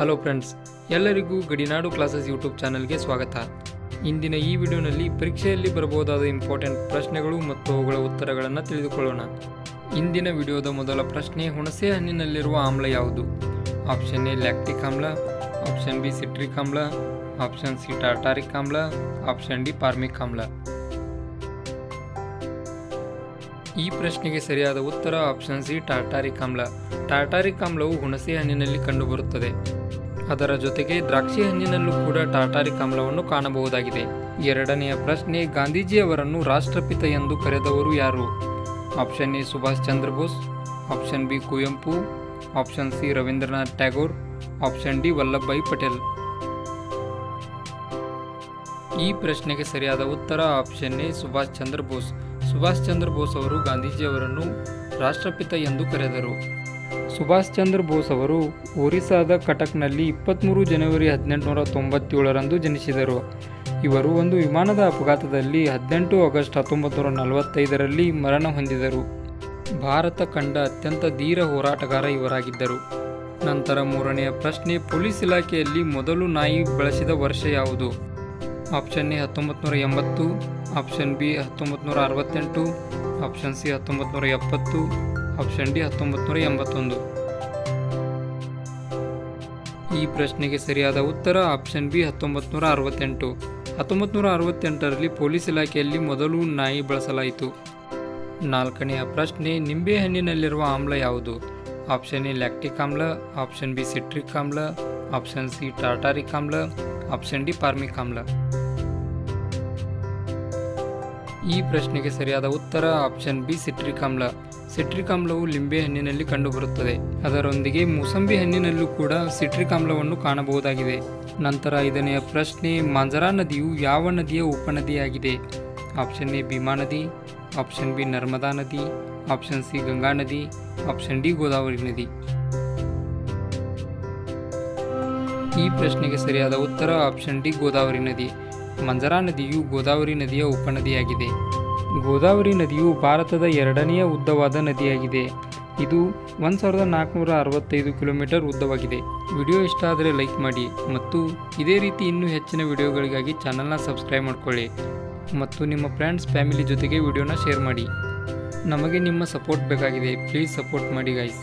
Hello friends ಎಲ್ಲರಿಗೂ ಗಡಿನಾಡು classes YouTube ಚಾನಲ್ಗೆ ಸ್ವಾಗತ. ಇಂದಿನ ಈ ವಿಡಿಯೋನಲ್ಲಿ ಪರೀಕ್ಷೆಯಲ್ಲಿ ಬರಬಹುದಾದ ಇಂಪಾರ್ಟೆಂಟ್ ಪ್ರಶ್ನೆಗಳು ಮತ್ತು ಅವುಗಳ ಉತ್ತರಗಳನ್ನು ತಿಳಿದುಕೊಳ್ಳೋಣ. ಇಂದಿನ ವಿಡಿಯೋದ ಮೊದಲ ಪ್ರಶ್ನೆ, ಹುಣಸೆ ಹಣ್ಣಿನಲ್ಲಿರುವ ಆಮ್ಲ ಯಾವುದು? ಆಪ್ಷನ್ ಎ ಲ್ಯಾಕ್ಟಿಕ್ ಆಮ್ಲ ಆಪ್ಷನ್ ಬಿ ಸಿಟ್ರಿಕ್ ಆಮ್ಲ ಆಪ್ಷನ್ ಸಿ ಟಾಟಾರಿಕ್ ಆಮ್ಲ ಆಪ್ಷನ್ ಡಿ ಪಾರ್ಮಿಕ್ ಆಮ್ಲ. ಈ ಪ್ರಶ್ನೆಗೆ ಸರಿಯಾದ ಉತ್ತರ ಆಪ್ಷನ್ ಸಿ ಟಾಟಾರಿಕ್ ಆಮ್ಲ. ಟಾಟಾರಿಕ್ ಆಮ್ಲವು ಹುಣಸೆ ಹಣ್ಣಿನಲ್ಲಿ ಕಂಡುಬರುತ್ತದೆ. ಅದರ ಜೊತೆಗೆ ದ್ರಾಕ್ಷಿ ಹಣ್ಣಿನಲ್ಲೂ ಕೂಡ ಟಾಟಾರಿಕ್ ಆಮ್ಲವನ್ನು ಕಾಣಬಹುದಾಗಿದೆ. ಎರಡನೆಯ ಪ್ರಶ್ನೆ, ಗಾಂಧೀಜಿಯವರನ್ನು ರಾಷ್ಟ್ರಪಿತ ಎಂದು ಕರೆದವರು ಯಾರು? Option A, Subhash Chandra Bose, option B, Kuvempu, option C, Rabindranath Tagore, option D, Vallabhbhai Patel. ಈ ಪ್ರಶ್ನೆಗೆ ಸರಿಯಾದ ಉತ್ತರ ಆಪ್ಷನ್ ಎ, ಸುಭಾಷ್ ಚಂದ್ರ ಬೋಸ್. ಸುಭಾಷ್ ಚಂದ್ರ ಬೋಸ್ ಅವರು ಗಾಂಧೀಜಿಯವರನ್ನು ರಾಷ್ಟ್ರಪಿತ ಎಂದು ಕರೆದರು. ಸುಭಾಷ್ ಚಂದ್ರ ಬೋಸ್ ಅವರು ಒರಿಸ್ಸಾದ ಕಟಕ್ನಲ್ಲಿ ಇಪ್ಪತ್ತ್ಮೂರು ಜನವರಿ ಹದಿನೆಂಟುನೂರ ತೊಂಬತ್ತೇಳರಂದು ಜನಿಸಿದರು. ಇವರು ಒಂದು ವಿಮಾನದ ಅಪಘಾತದಲ್ಲಿ ಹದಿನೆಂಟು ಆಗಸ್ಟ್ ಹತ್ತೊಂಬತ್ತು ನೂರ ನಲವತ್ತೈದರಲ್ಲಿ ಮರಣ ಹೊಂದಿದರು. ಭಾರತ ಕಂಡ ಅತ್ಯಂತ ಧೀರ ಹೋರಾಟಗಾರ ಇವರಾಗಿದ್ದರು. ನಂತರ ಮೂರನೆಯ ಪ್ರಶ್ನೆ, ಪೊಲೀಸ್ ಇಲಾಖೆಯಲ್ಲಿ ಮೊದಲು ನಾಯಿ ಬಳಸಿದ ವರ್ಷ ಯಾವುದು? ಆಪ್ಷನ್ ಎ ಹತ್ತೊಂಬತ್ತು ನೂರ ಎಂಬತ್ತು, ಆಪ್ಷನ್ ಬಿ ಹತ್ತೊಂಬತ್ತು ನೂರ ಅರವತ್ತೆಂಟು, ಆಪ್ಷನ್ ಸಿ ಹತ್ತೊಂಬತ್ತು ನೂರ ಎಪ್ಪತ್ತು ಆಪ್ಷನ್ ಡಿ ಹತ್ತೊಂಬತ್ತು ನೂರ ಎಂಬತ್ತೊಂದು. ಈ ಪ್ರಶ್ನೆಗೆ ಸರಿಯಾದ ಉತ್ತರ ಆಪ್ಷನ್ ಬಿ ಹತ್ತೊಂಬತ್ತು ನೂರ ಅರವತ್ತೆಂಟು. ಹತ್ತೊಂಬತ್ತು ನೂರ ಅರವತ್ತೆಂಟರಲ್ಲಿ ಪೊಲೀಸ್ ಇಲಾಖೆಯಲ್ಲಿ ಮೊದಲು ನಾಯಿ ಬಳಸಲಾಯಿತು. ನಾಲ್ಕನೆಯ ಪ್ರಶ್ನೆ ನಿಂಬೆಹಣ್ಣಿನಲ್ಲಿರುವ ಆಮ್ಲ ಯಾವುದು? ಆಪ್ಷನ್ ಎ, ಲ್ಯಾಕ್ಟಿಕ್ ಆಮ್ಲ, ಆಪ್ಷನ್ ಬಿ, ಸಿಟ್ರಿಕ್ ಆಮ್ಲ, ಆಪ್ಷನ್ ಸಿ, ಟಾಟಾರಿಕ್ ಆಮ್ಲ, ಆಪ್ಷನ್ ಡಿ ಪಾರ್ಮಿಕ್ ಆಮ್ಲ. ಈ ಪ್ರಶ್ನೆಗೆ ಸರಿಯಾದ ಉತ್ತರ ಆಪ್ಷನ್ ಬಿ, ಸಿಟ್ರಿಕ್ ಆಮ್ಲ. ಸಿಟ್ರಿಕ್ ಆಮ್ಲವು ಲಿಂಬೆ ಹಣ್ಣಿನಲ್ಲಿ ಕಂಡುಬರುತ್ತದೆ. ಅದರೊಂದಿಗೆ ಮೂಸಂಬಿ ಹಣ್ಣಿನಲ್ಲೂ ಕೂಡ ಸಿಟ್ರಿಕ್ ಆಮ್ಲವನ್ನು ಕಾಣಬಹುದಾಗಿದೆ. ನಂತರ ಐದನೆಯ ಪ್ರಶ್ನೆ, ಮಾಂಜರಾ ನದಿಯು ಯಾವ ನದಿಯ ಉಪನದಿಯಾಗಿದೆ? ಆಪ್ಷನ್ ಎ, ಭೀಮಾ ನದಿ, ಆಪ್ಷನ್ ಬಿ, ನರ್ಮದಾ ನದಿ, ಆಪ್ಷನ್ ಸಿ, ಗಂಗಾ ನದಿ, ಆಪ್ಷನ್ ಡಿ, ಗೋದಾವರಿ ನದಿ. ಈ ಪ್ರಶ್ನೆಗೆ ಸರಿಯಾದ ಉತ್ತರ ಆಪ್ಷನ್ ಡಿ, ಗೋದಾವರಿ ನದಿ. ಮಂಜರಾ ನದಿಯು ಗೋದಾವರಿ ನದಿಯ ಉಪನದಿಯಾಗಿದೆ. ಗೋದಾವರಿ ನದಿಯು ಭಾರತದ ಎರಡನೆಯ ಉದ್ದವಾದ ನದಿಯಾಗಿದೆ. ಇದು ಒಂದು ಸಾವಿರದ ನಾಲ್ಕುನೂರ ಅರವತ್ತೈದು ಕಿಲೋಮೀಟರ್ ಉದ್ದವಾಗಿದೆ. ವಿಡಿಯೋ ಇಷ್ಟ ಆದರೆ ಲೈಕ್ ಮಾಡಿ ಮತ್ತು ಇದೇ ರೀತಿ ಇನ್ನೂ ಹೆಚ್ಚಿನ ವಿಡಿಯೋಗಳಿಗಾಗಿ ಚಾನಲ್ನ ಸಬ್ಸ್ಕ್ರೈಬ್ ಮಾಡಿಕೊಳ್ಳಿ ಮತ್ತು ನಿಮ್ಮ ಫ್ರೆಂಡ್ಸ್, ಫ್ಯಾಮಿಲಿ ಜೊತೆಗೆ ವಿಡಿಯೋನ ಶೇರ್ ಮಾಡಿ. ನಮಗೆ ನಿಮ್ಮ ಸಪೋರ್ಟ್ ಬೇಕಾಗಿದೆ. ಪ್ಲೀಸ್ ಸಪೋರ್ಟ್ ಮಾಡಿ ಗೈಸ್